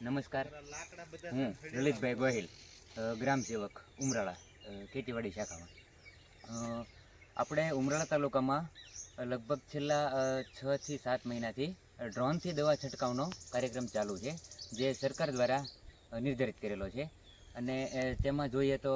નમસ્કાર. હું લલિતભાઈ ગોહિલ ગ્રામ સેવક, ઉમરાળા ખેતીવાડી શાખામાં. આપણે ઉમરાળા તાલુકામાં લગભગ છેલ્લા છથી સાત મહિનાથી ડ્રોનથી દવા છંટકાવનો કાર્યક્રમ ચાલુ છે, જે સરકાર દ્વારા નિર્ધારિત કરેલો છે. અને તેમાં જોઈએ તો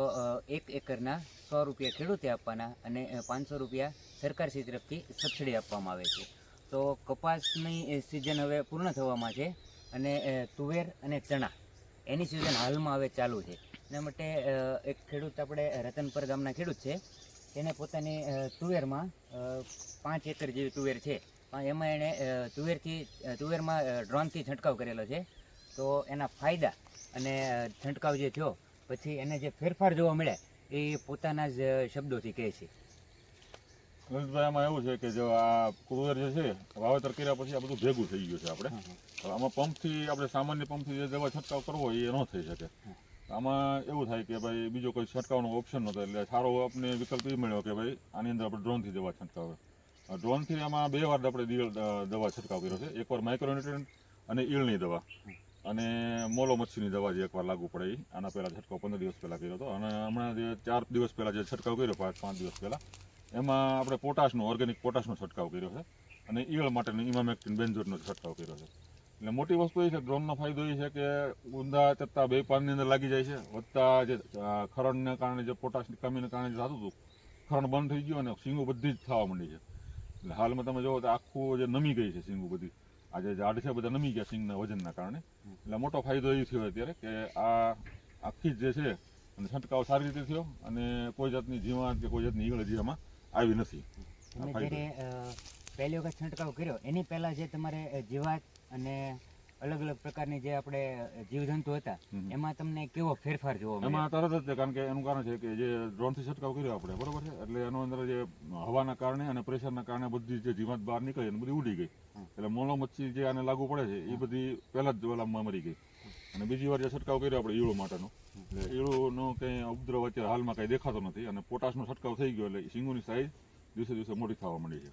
એક એકરના સો રૂપિયા ખેડૂતે આપવાના અને પાંચસો રૂપિયા સરકારશ્રી તરફથી સબસિડી આપવામાં આવે છે. તો કપાસની સિઝન હવે પૂર્ણ થવામાં છે. અને તુવેર અને ચણા એની સિઝન હાલમાં હવે ચાલુ છે. એના માટે એક ખેડૂત આપણે રતનપર ગામના ખેડૂત છે. તેને પોતાની તુવેરમાં પાંચ એકર જેવી તુવેર છે. એમાં એણે તુવેરથી તુવેરમાં ડ્રોનથી છંટકાવ કરેલો છે. તો એના ફાયદા અને છંટકાવ જે થયો, પછી એને જે ફેરફાર જોવા મળ્યા, એ પોતાના જ શબ્દોથી કહે છે. લલિતભાઈ આમાં એવું છે કે જો આ કુવેર જે છે વાવેતર કર્યા પછી આ બધું ભેગું થઈ ગયું છે આપણે. આમાં પંપથી આપણે સામાન્ય પંપથી જે દવા છંટકાવ કરવો એ ન થઈ શકે. આમાં એવું થાય કે ભાઈ બીજો કોઈ છંટકાવનો ઓપ્શન નહોતો એટલે સારો આપણે વિકલ્પ એ મળ્યો કે ભાઈ આની અંદર આપણે ડ્રોનથી દવા છંટકાવ. ડ્રોનથી આમાં બે વાર આપણે દિયળ દવા છંટકાવ કર્યો છે. એકવાર માઇક્રોન્યુટ્રન્ટ અને ઈળની દવા. અને મોલો મચ્છીની દવા જે એકવાર લાગુ પડે આના પહેલાં છંટકાવ પંદર દિવસ પહેલાં કર્યો હતો. અને હમણાં જે ચાર દિવસ પહેલાં જે છંટકાવ કર્યો પાંચ પાંચ દિવસ પહેલાં એમાં આપણે પોટાશનો ઓર્ગેનિક પોટાશનો છંટકાવ કર્યો છે. અને ઈયળ માટેનો ઇમામેક્ટિન બેન્ઝોટનો છંટકાવ કર્યો છે. એટલે મોટી વસ્તુ એ છે, ડ્રોનનો ફાયદો એ છે કે ઊંધા ચત્તા બે પાનની અંદર લાગી જાય છે. વધતા જે ખરણને કારણે જે પોટાશની કમીને કારણે જે થતું હતું, ખરણ બંધ થઈ ગયું અને સિંગો બધી જ થવા માંડી છે. એટલે હાલમાં તમે જોવો તો આખું જે નમી ગઈ છે સિંગો બધી. આ જે ઝાડ છે બધા નમી ગયા સિંગના વજનના કારણે. એટલે મોટો ફાયદો એ થયો અત્યારે કે આ આખી જ છે, અને છંટકાવ સારી રીતે થયો. અને કોઈ જાતની જીવાત કે કોઈ જાતની ઈગળ હજી આમાં આવી નથી. તમે જ્યારે પહેલી વખત છંટકાવ કર્યો એની પહેલા જે તમારે જીવાત અને અલગ અલગ પ્રકારની જે આપણે જીવજંતુ હતા. એમાં તમને કેવો ફેરફાર જોવો એમાં તરત જ કારણ કે એનું કારણ છે કે જે ડ્રોનથી છંટકાવ કર્યો આપણે બરોબર છે? એટલે એનો અંદર જે હવાના કારણે અને પ્રેશરના કારણે બધી જે જીવાત બહાર નીકળી અને બધી ઉડી ગઈ. એટલે મોલો મચ્છી જે આને લાગુ પડે છે એ બધી પહેલા જ મરી ગઈ. અને બીજી વાર જે છંટકાવ કર્યો આપણે ઈળો માટેનો, એટલે ઈળોનો કંઈ ઉપદ્રવ અત્યારે હાલમાં કંઈ દેખાતો નથી અને પોટાશનો છંટકાવ થઈ ગયો એટલે સિંગોની સાઈઝ દિવસે દિવસે મોટી થવા માંડી છે.